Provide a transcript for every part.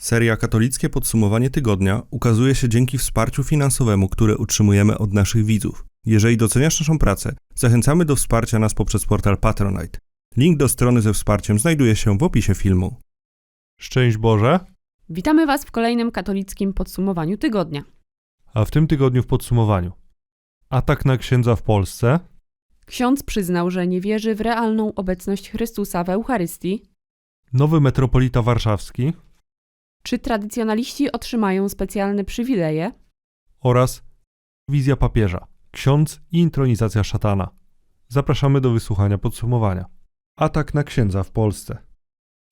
Seria Katolickie Podsumowanie Tygodnia ukazuje się dzięki wsparciu finansowemu, które utrzymujemy od naszych widzów. Jeżeli doceniasz naszą pracę, zachęcamy do wsparcia nas poprzez portal Patronite. Link do strony ze wsparciem znajduje się w opisie filmu. Szczęść Boże! Witamy Was w kolejnym katolickim podsumowaniu tygodnia. A w tym tygodniu w podsumowaniu. Atak na księdza w Polsce, Ksiądz przyznał, że nie wierzy w realną obecność Chrystusa w Eucharystii. nowy metropolita warszawski Czy tradycjonaliści otrzymają specjalne przywileje? oraz wizja papieża, ksiądz i intronizacja szatana. Zapraszamy do wysłuchania podsumowania. Atak na księdza w Polsce.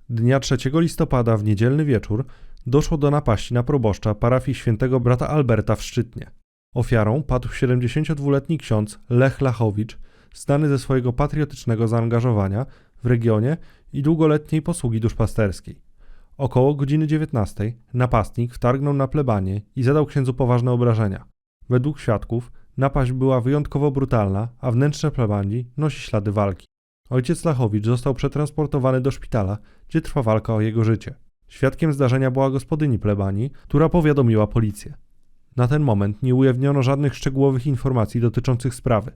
Dnia 3 listopada w niedzielny wieczór doszło do napaści na proboszcza parafii świętego brata Alberta w Szczytnie. Ofiarą padł 72-letni ksiądz Lech Lachowicz, znany ze swojego patriotycznego zaangażowania w regionie i długoletniej posługi duszpasterskiej. Około godziny 19 napastnik wtargnął na plebanie i zadał księdzu poważne obrażenia. Według świadków napaść była wyjątkowo brutalna, a wnętrze plebanii nosi ślady walki. Ojciec Lachowicz został przetransportowany do szpitala, gdzie trwa walka o jego życie. Świadkiem zdarzenia była gospodyni plebanii, która powiadomiła policję. Na ten moment nie ujawniono żadnych szczegółowych informacji dotyczących sprawy.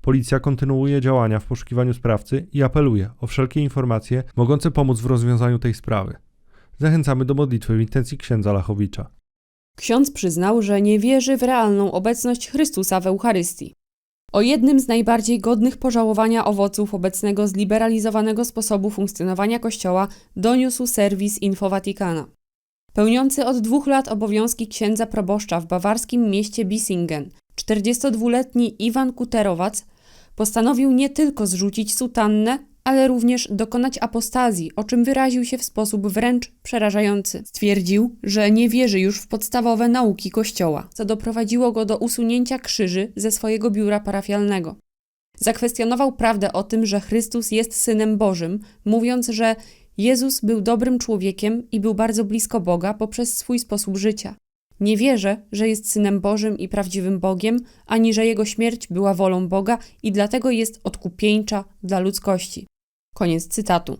Policja kontynuuje działania w poszukiwaniu sprawcy i apeluje o wszelkie informacje mogące pomóc w rozwiązaniu tej sprawy. Zachęcamy do modlitwy w intencji księdza Lachowicza. Ksiądz przyznał, że nie wierzy w realną obecność Chrystusa w Eucharystii. O jednym z najbardziej godnych pożałowania owoców obecnego zliberalizowanego sposobu funkcjonowania Kościoła doniósł serwis Info Vaticana. Pełniący od dwóch lat obowiązki księdza proboszcza w bawarskim mieście Bissingen, 42-letni Iwan Kuterowac postanowił nie tylko zrzucić sutannę, ale również dokonać apostazji, o czym wyraził się w sposób wręcz przerażający. Stwierdził, że nie wierzy już w podstawowe nauki Kościoła, co doprowadziło go do usunięcia krzyży ze swojego biura parafialnego. Zakwestionował prawdę o tym, że Chrystus jest Synem Bożym, mówiąc, że Jezus był dobrym człowiekiem i był bardzo blisko Boga poprzez swój sposób życia. Nie wierzę, że jest Synem Bożym i prawdziwym Bogiem, ani że Jego śmierć była wolą Boga i dlatego jest odkupieńcza dla ludzkości. Koniec cytatu.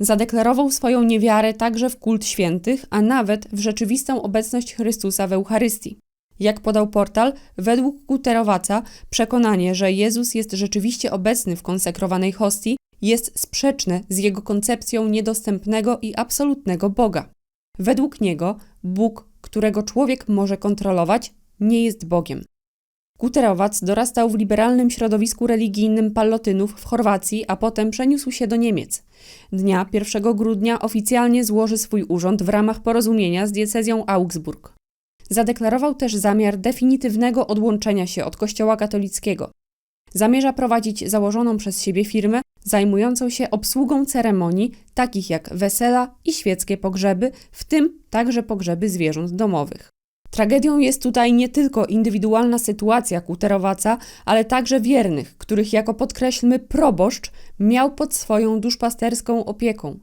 Zadeklarował swoją niewiarę także w kult świętych, a nawet w rzeczywistą obecność Chrystusa w Eucharystii. Jak podał portal, według Kuterowaca przekonanie, że Jezus jest rzeczywiście obecny w konsekrowanej hostii, jest sprzeczne z jego koncepcją niedostępnego i absolutnego Boga. Według niego Bóg, którego człowiek może kontrolować, nie jest Bogiem. Kuterowac dorastał w liberalnym środowisku religijnym Pallotynów w Chorwacji, a potem przeniósł się do Niemiec. Dnia 1 grudnia oficjalnie złoży swój urząd w ramach porozumienia z diecezją Augsburg. Zadeklarował też zamiar definitywnego odłączenia się od Kościoła katolickiego. Zamierza prowadzić założoną przez siebie firmę zajmującą się obsługą ceremonii takich jak wesela i świeckie pogrzeby, w tym także pogrzeby zwierząt domowych. Tragedią jest tutaj nie tylko indywidualna sytuacja Kuterowaca, ale także wiernych, których jako podkreślmy proboszcz miał pod swoją duszpasterską opieką.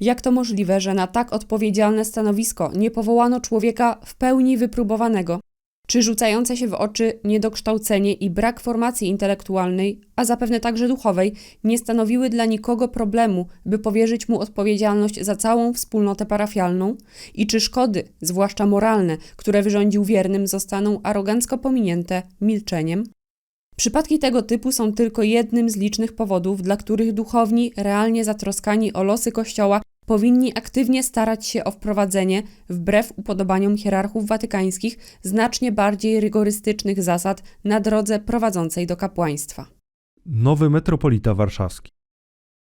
Jak to możliwe, że na tak odpowiedzialne stanowisko nie powołano człowieka w pełni wypróbowanego? Czy rzucające się w oczy niedokształcenie i brak formacji intelektualnej, a zapewne także duchowej, nie stanowiły dla nikogo problemu, by powierzyć mu odpowiedzialność za całą wspólnotę parafialną? I czy szkody, zwłaszcza moralne, które wyrządził wiernym, zostaną arogancko pominięte milczeniem? Przypadki tego typu są tylko jednym z licznych powodów, dla których duchowni, realnie zatroskani o losy Kościoła, powinni aktywnie starać się o wprowadzenie, wbrew upodobaniom hierarchów watykańskich, znacznie bardziej rygorystycznych zasad na drodze prowadzącej do kapłaństwa. Nowy metropolita warszawski.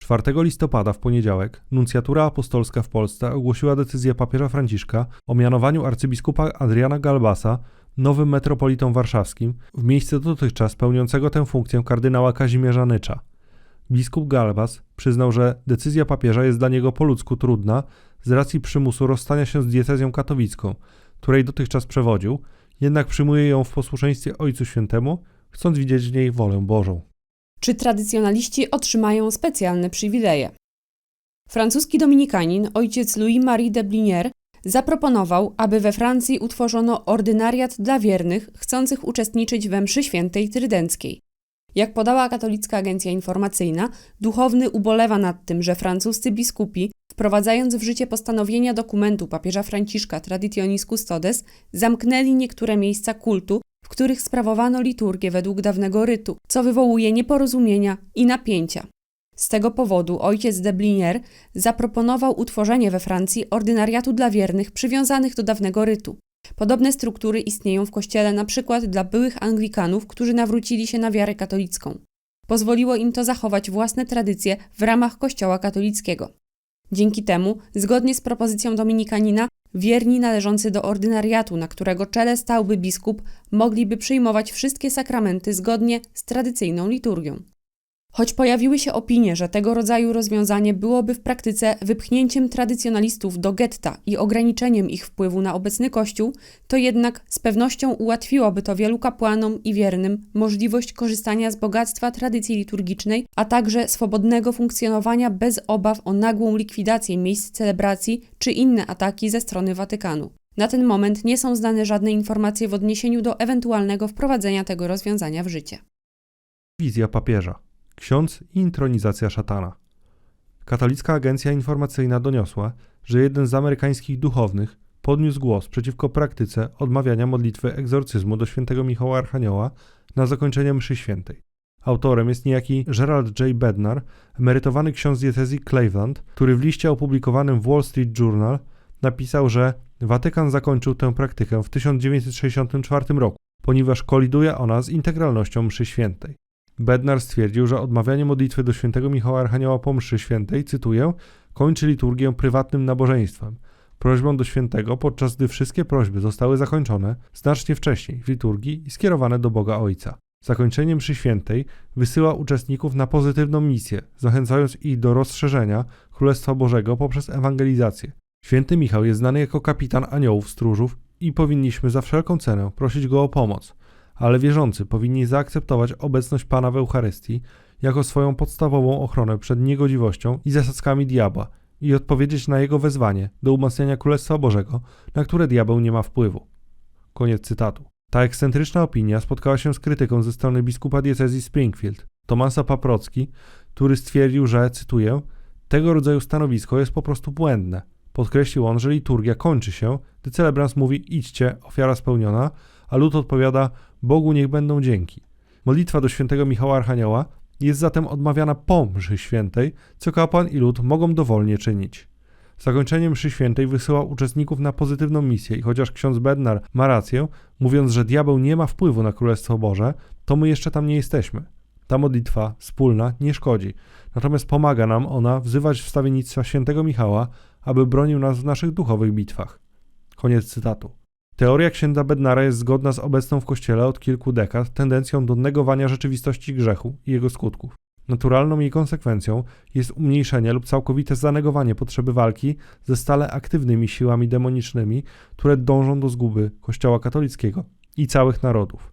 4 listopada w poniedziałek nuncjatura apostolska w Polsce ogłosiła decyzję papieża Franciszka o mianowaniu arcybiskupa Adriana Galbasa nowym metropolitą warszawskim w miejsce dotychczas pełniącego tę funkcję kardynała Kazimierza Nycza. Biskup Galbas przyznał, że decyzja papieża jest dla niego po ludzku trudna z racji przymusu rozstania się z diecezją katowicką, której dotychczas przewodził, jednak przyjmuje ją w posłuszeństwie Ojcu Świętemu, chcąc widzieć w niej wolę Bożą. Czy tradycjonaliści otrzymają specjalne przywileje? Francuski dominikanin, ojciec Louis-Marie de Blinier, zaproponował, aby we Francji utworzono ordynariat dla wiernych chcących uczestniczyć we mszy świętej trydenckiej. Jak podała katolicka agencja informacyjna, duchowny ubolewa nad tym, że francuscy biskupi, wprowadzając w życie postanowienia dokumentu papieża Franciszka Traditionis Custodes, zamknęli niektóre miejsca kultu, w których sprawowano liturgię według dawnego rytu, co wywołuje nieporozumienia i napięcia. Z tego powodu ojciec de Blinier zaproponował utworzenie we Francji ordynariatu dla wiernych przywiązanych do dawnego rytu. Podobne struktury istnieją w kościele na przykład dla byłych Anglikanów, którzy nawrócili się na wiarę katolicką. Pozwoliło im to zachować własne tradycje w ramach kościoła katolickiego. Dzięki temu, zgodnie z propozycją dominikanina, wierni należący do ordynariatu, na którego czele stałby biskup, mogliby przyjmować wszystkie sakramenty zgodnie z tradycyjną liturgią. Choć pojawiły się opinie, że tego rodzaju rozwiązanie byłoby w praktyce wypchnięciem tradycjonalistów do getta i ograniczeniem ich wpływu na obecny Kościół, to jednak z pewnością ułatwiłoby to wielu kapłanom i wiernym możliwość korzystania z bogactwa tradycji liturgicznej, a także swobodnego funkcjonowania bez obaw o nagłą likwidację miejsc celebracji czy inne ataki ze strony Watykanu. Na ten moment nie są znane żadne informacje w odniesieniu do ewentualnego wprowadzenia tego rozwiązania w życie. Wizja papieża. Ksiądz i intronizacja szatana. Katolicka agencja informacyjna doniosła, że jeden z amerykańskich duchownych podniósł głos przeciwko praktyce odmawiania modlitwy egzorcyzmu do świętego Michała Archanioła na zakończenie mszy świętej. Autorem jest niejaki Gerald J. Bednar, emerytowany ksiądz diecezji Cleveland, który w liście opublikowanym w Wall Street Journal napisał, że Watykan zakończył tę praktykę w 1964 roku, ponieważ koliduje ona z integralnością mszy świętej. Bednar stwierdził, że odmawianie modlitwy do świętego Michała Archanioła po mszy świętej, cytuję, kończy liturgię prywatnym nabożeństwem, prośbą do świętego, podczas gdy wszystkie prośby zostały zakończone znacznie wcześniej w liturgii i skierowane do Boga Ojca. Zakończenie mszy świętej wysyła uczestników na pozytywną misję, zachęcając ich do rozszerzenia Królestwa Bożego poprzez ewangelizację. Święty Michał jest znany jako kapitan aniołów stróżów i powinniśmy za wszelką cenę prosić go o pomoc, ale wierzący powinni zaakceptować obecność Pana w Eucharystii jako swoją podstawową ochronę przed niegodziwością i zasadzkami diabła i odpowiedzieć na jego wezwanie do umacniania Królestwa Bożego, na które diabeł nie ma wpływu. Koniec cytatu. Ta ekscentryczna opinia spotkała się z krytyką ze strony biskupa diecezji Springfield, Tomasa Paprocki, który stwierdził, że, cytuję, tego rodzaju stanowisko jest po prostu błędne. Podkreślił on, że liturgia kończy się, gdy celebrant mówi idźcie, ofiara spełniona, a lud odpowiada Bogu niech będą dzięki. Modlitwa do świętego Michała Archanioła jest zatem odmawiana po mszy świętej, co kapłan i lud mogą dowolnie czynić. Zakończenie mszy świętej wysyła uczestników na pozytywną misję i chociaż ksiądz Bednar ma rację, mówiąc, że diabeł nie ma wpływu na Królestwo Boże, to my jeszcze tam nie jesteśmy. Ta modlitwa wspólna nie szkodzi, natomiast pomaga nam ona wzywać wstawiennictwa świętego Michała, aby bronił nas w naszych duchowych bitwach. Koniec cytatu. Teoria księdza Bednara jest zgodna z obecną w Kościele od kilku dekad tendencją do negowania rzeczywistości grzechu i jego skutków. Naturalną jej konsekwencją jest umniejszenie lub całkowite zanegowanie potrzeby walki ze stale aktywnymi siłami demonicznymi, które dążą do zguby Kościoła katolickiego i całych narodów.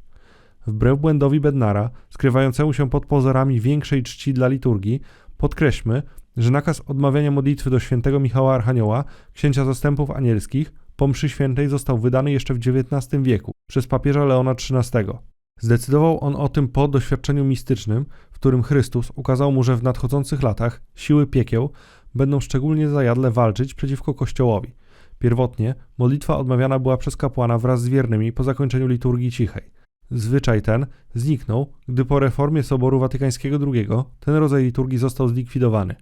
Wbrew błędowi Bednara, skrywającemu się pod pozorami większej czci dla liturgii, podkreślmy, że nakaz odmawiania modlitwy do świętego Michała Archanioła, księcia zastępów anielskich, po mszy świętej został wydany jeszcze w XIX wieku przez papieża Leona XIII. Zdecydował on o tym po doświadczeniu mistycznym, w którym Chrystus ukazał mu, że w nadchodzących latach siły piekieł będą szczególnie zajadle walczyć przeciwko Kościołowi. Pierwotnie modlitwa odmawiana była przez kapłana wraz z wiernymi po zakończeniu liturgii cichej. Zwyczaj ten zniknął, gdy po reformie Soboru Watykańskiego II ten rodzaj liturgii został zlikwidowany.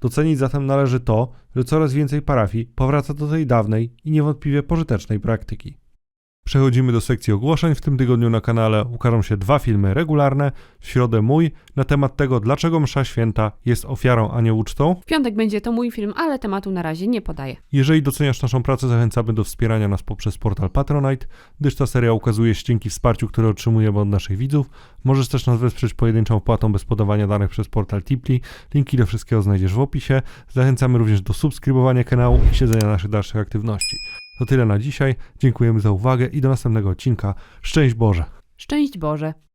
Docenić zatem należy to, że coraz więcej parafii powraca do tej dawnej i niewątpliwie pożytecznej praktyki. Przechodzimy do sekcji ogłoszeń. W tym tygodniu na kanale ukażą się dwa filmy regularne. W środę mój na temat tego, dlaczego msza święta jest ofiarą, a nie ucztą. W piątek będzie to mój film, ale tematu na razie nie podaję. Jeżeli doceniasz naszą pracę, zachęcamy do wspierania nas poprzez portal Patronite, gdyż ta seria ukazuje się dzięki wsparciu, które otrzymujemy od naszych widzów. Możesz też nas wesprzeć pojedynczą wpłatą bez podawania danych przez portal Tipli. Linki do wszystkiego znajdziesz w opisie. Zachęcamy również do subskrybowania kanału i śledzenia naszych dalszych aktywności. To tyle na dzisiaj. Dziękujemy za uwagę i do następnego odcinka. Szczęść Boże! Szczęść Boże!